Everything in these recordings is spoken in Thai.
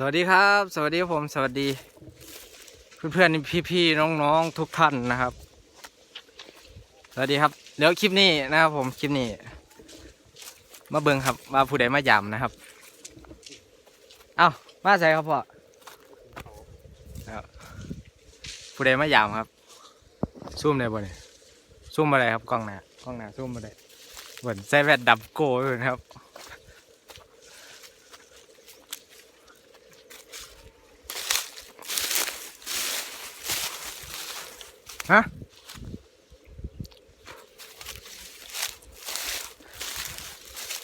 สวัสดีครับ สวัสดีผมสวัสดี เพื่อนๆพี่ๆน้องๆทุกท่านนะครับ สวัสดีครับเดี๋ยวคลิปนี้นะครับผมคลิปนี้ มาเบิ่งครับว่าผู้ใดมายำนะครับ เอ้ามาใส่ครับพ่อผู้ใดมายำครับซูมได้บ่เนี่ยซูมอะไรครับกล้องหน้ากล้องหน้าซูมอะไรเหมือนใส่แว่นดับโก้เลยครับ ฮะ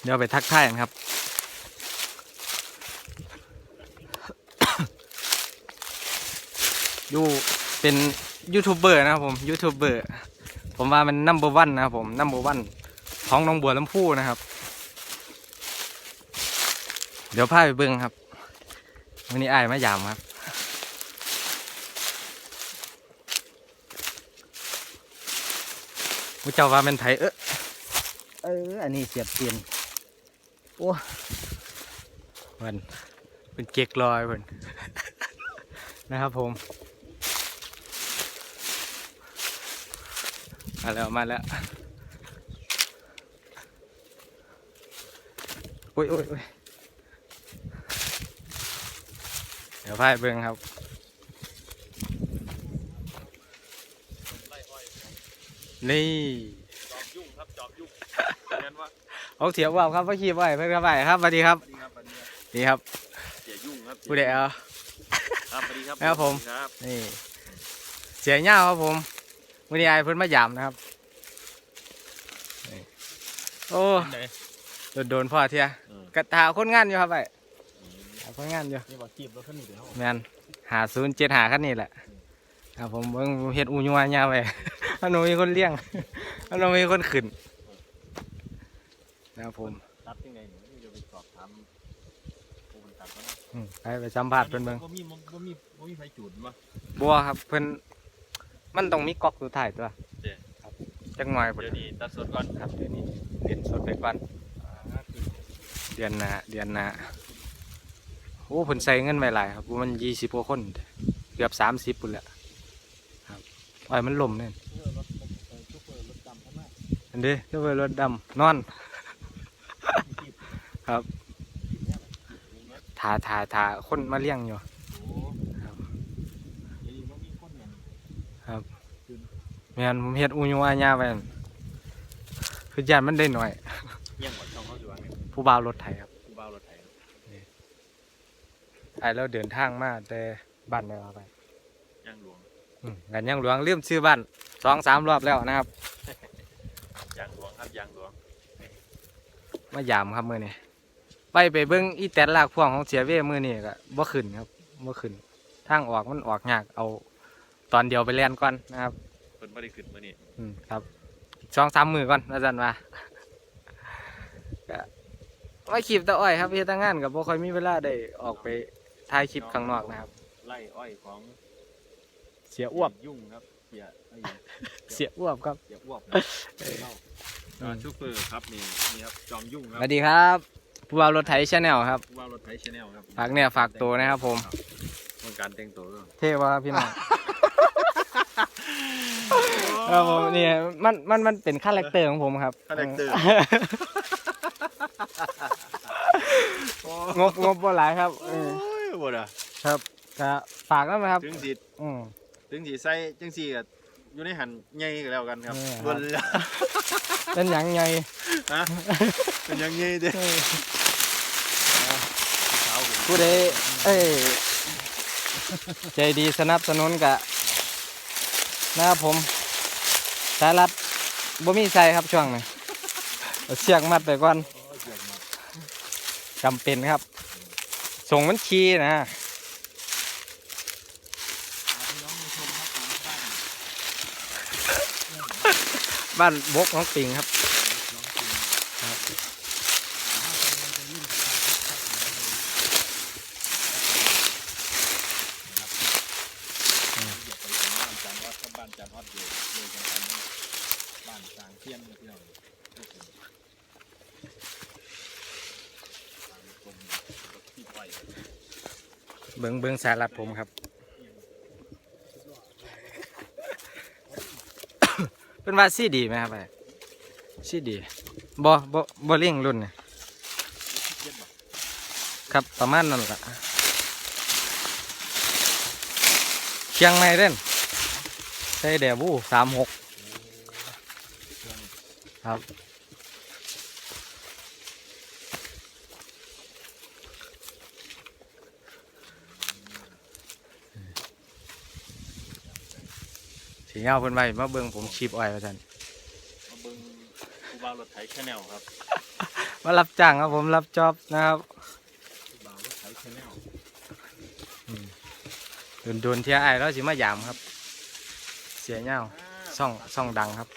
เดี๋ยวไปทักทายกันครับ ยูเป็นยูทูบเบอร์นะครับผมยูทูบเบอร์ผมว่ามันนัมเบอร์วันนะครับผมนัมเบอร์วันของน้องบัวลำพูนะครับ เดี๋ยวพาไปเบิ้งครับวันนี้อายมายามครับ มุเจ้าว่าเป็นไผเออเออ อันนี้เสียบเตียนโอ้มันเป็นเก๊กลอยเพิ่นนะครับผม มาแล้ว มาแล้วโอ้ยโอ้ยโอ้ยเดี๋ยวพายเบิ่งครับ นี่จอบยุ่งครับจอบยุ่งเรียนว่าเอาเถียวว่าวครับพ่อขี้ไว้เพื่อนครับไปครับสวัสดีครับสวัสดีครับสวัสดีครับนี่ครับเสียยุ่งครับผู้ใดเอาครับสวัสดีครับครับผมสวัสดีครับนี่เสียเง่าครับผมวันนี้ไอ้เพิ่นมาหยามนะครับนี่โอ้ไหนโดนโดนพ่อเทียเออกระถาคนงานอยู่ครับไปหาคนงานอยู่นี่บอกจีบรถคันนี้เดี๋ยวแมนหาศูนย์เจ็ดหาคันนี้แหละครับผมเบิ่งเฮ็ดอูยัวญาไป อันนู้นมีคนเลี้ยงอันนู้นมีคนขึ้นนะครับผมตัดยังไงเนี่ยนี่จะไปสอบถามผู้คนตัดเขานะอืมไปไปสัมผัสเพิ่นเบิ่งบ่มีบ่มีบ่มีไฟจุดมา บัวครับเพิ่นมันต้องมีก๊อกสุดท้ายตัวเจ้ ครับจังหน่อยพุ่นเดี๋ยวนี้ตัดสดก่อนครับเดี๋ยวนี้เรียนสดไปก่อนอ่าคือเดือนหน้าเดือนหน้าโอ้เพิ่นใส่เงินไว้หลายครับมันยี่สิบกว่าคน เกือบสามสิบปุ่นแหละครับอ้อยมันล่มเนี่ย เพื่อรถเอ่อชุกเปอร์รถดำข้างหน้าอันเด้ก็ไปรถดำนอนจีบครับจีบเนี่ยจีบเนี่ยถาถาถาคนมาเลี้ยงอยู่โอ้ครับเดี๋ยวนี้บ่มีคนเนี่ยแม่นผมเฮ็ดอูยูอาญาไปนั่นคือยานมันได้หน่อยเงี้ยงกว่าช่องเขาสิว่าไงผู้บ่าวรถไถครับผู้บ่าวรถไถไอ้แล้วเดินทางมาแต่บ้านได้เอาไปย่างหลวงอืมกันยังหลวงลืมซื้อบ้านสองสามรอบแล้วนะครับ ย่างหลวงครับย่างหลวงมายามครับมือนี้ไปไปเบิ้งอีแตนลากพ่วงของเสียเว่มือนี้ก็บ่ขึ้นครับบ่ขึ้นทางออกมันออกยากเอาตอนเดียวไปเรียนก่อนนะครับเพิ่นบ่ได้ขึ้นมื้อนี้อืมครับอีกสองสามมือก่อนอาจารย์ว่าก็ว่าคลิปตะอ้อยครับเฮ็ดแตั้งงานกับบ่ค่อยมีเวลาได้ออกไปถ่ายคลิปข้างนอกนะครับไล่อ้อยของเสียอ้วบยุ่งครับเสียไอ้เสียอ้วบครับเสียอ้วบเออเล่าอ่าชูเปอร์ครับนี่นี่ครับจอมยุ่งคสรับวัสดีครับผู้บ่าวรถไถชาแนลครับ ผู้ว่ารถไถชาแนลครับฝากเนี่ยฝากตัวนะครับผม ต้องการแต่งตัวด้วยเท่ว่าพี่น้องครับผมนี่มันมันมันเป็นคาแรคเตอร์ของผมครับคาแรคเตอร์งบงบบ่หลายครับเอโอ้อยบ่ล่ะครับก็ฝากกันไหมครับ ถึงสิอืม ถึงสิใส่จังซี่ก็อยู่ในหันใหญ่ก็แล้วกันครับเออครับบนละเป็นหยังไงฮะเป็นอยังไงเด้เออเช้าผมผู้ใดเอ้ยใจดีสนับสนุนกะนะครับผมสายรัดบ่มีใส่ครับช่วงนี้เอาเสียกมัดไปก่อนโอ้ยเจ็บมากจำเป็นครับ ส่งบัญชีนะ พี่น้องมาชมครับของบ้าน บ้านบกน้องปิงครับบ้านจันจานฮอดอยู่เลยกันบ้านกลางเที่ยงเลยพี่น้องเบิ้งเบิงสารัดผมครับ เป็นว่าซีดีไหมครับไปซีดีบอบอบอเลี่ยงรุ่นเนี่ยครับประมาณนั้นแหละเชียงใหม่เด่นใช้เดบูสามหกครับ สีเงาเพิ่นไว้มาเบิ่งผมชีพอ้อยว่าซั่นมาเบิ้งคูบาวรถไถแชนแนลครับมารับจ้างครับผมรับจอบนะครับคูบาวรถไถแชนแนลโดนๆเที่ยไอ้ายแล้วสิมายามครับ เสียเงาซ่องซ่องดังครับ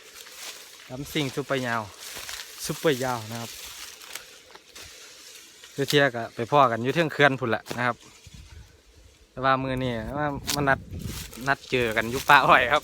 ลำซิ่งซุปเปอร์ยาวซุปเปอร์ยาวนะครับเที่ยเที่ยก็ไปพ่อกันอยู่เทิงเขื่อนพุ่นแหละนะครับ แต่ว่ามือนี่ว่ามันนัดนัดเจอกันยุป้าอ้อยครับ